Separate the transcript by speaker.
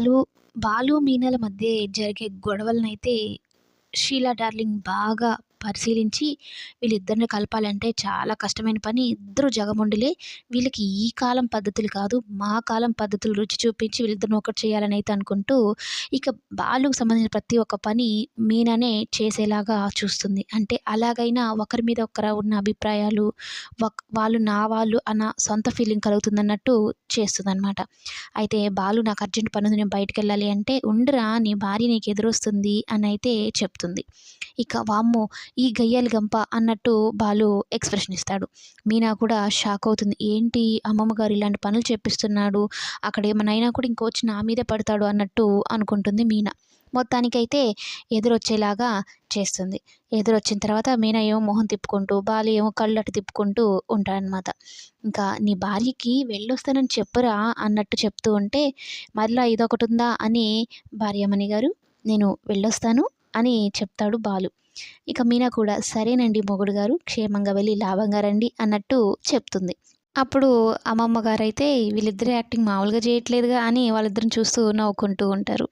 Speaker 1: బాలు బాలు మీనాల మధ్య జరిగే గొడవలనైతే షీలా డార్లింగ్ బాగా పరిశీలించి వీళ్ళిద్దరిని కలపాలంటే చాలా కష్టమైన పని. ఇద్దరు జగముండిలే. వీళ్ళకి ఈ కాలం పద్ధతులు కాదు మా కాలం పద్ధతులు రుచి చూపించి వీళ్ళిద్దరిని ఒకటి చేయాలని అయితే అనుకుంటూ ఇక బాలుకు సంబంధించిన ప్రతి ఒక్క పని మీననే చేసేలాగా చూస్తుంది. అంటే అలాగైనా ఒకరి మీద ఒకరు ఉన్న అభిప్రాయాలు వాళ్ళు నా వాళ్ళు అన్న సొంత ఫీలింగ్ కలుగుతుందన్నట్టు చేస్తుంది అనమాట అయితే బాలు నాకు అర్జెంట్ పని ఉంది నేను బయటకు వెళ్ళాలి అంటే ఉండరా నీ భార్య నీకు ఎదురొస్తుంది అని అయితే చెప్తుంది. ఇక వామ్మో ఈ గయ్యాలి గంప అన్నట్టు బాలు ఎక్స్ప్రెషన్ ఇస్తాడు. మీనా కూడా షాక్ అవుతుంది. ఏంటి అమ్మమ్మ గారు ఇలాంటి పనులు చేపిస్తున్నాడు? అక్కడ ఏమైనా అయినా కూడా ఇంకొచ్చి నా మీదే పడతాడు అన్నట్టు అనుకుంటుంది మీనా. మొత్తానికైతే ఎదురొచ్చేలాగా చేస్తుంది. ఎదురొచ్చిన తర్వాత మీనా ఏమో మొహం తిప్పుకుంటూ బాలు ఏమో కళ్ళటు తిప్పుకుంటూ ఉంటాడనమాట ఇంకా నీ భార్యకి వెళ్ళొస్తానని చెప్పురా అన్నట్టు చెప్తూ ఉంటే మరలా ఇదొకటి ఉందా అని భార్యమణి గారు నేను వెళ్ళొస్తాను. అని చెప్తాడు బాలు. ఇక మీనా కూడా సరేనండి మొగుడు గారు క్షేమంగా వెళ్ళి లాభంగా రండి అన్నట్టు చెప్తుంది. అప్పుడు అమ్మమ్మ గారు అయితే వీళ్ళిద్దరే యాక్టింగ్ మామూలుగా చేయట్లేదుగా అని వాళ్ళిద్దరిని చూస్తూ నవ్వుకుంటూ ఉంటారు.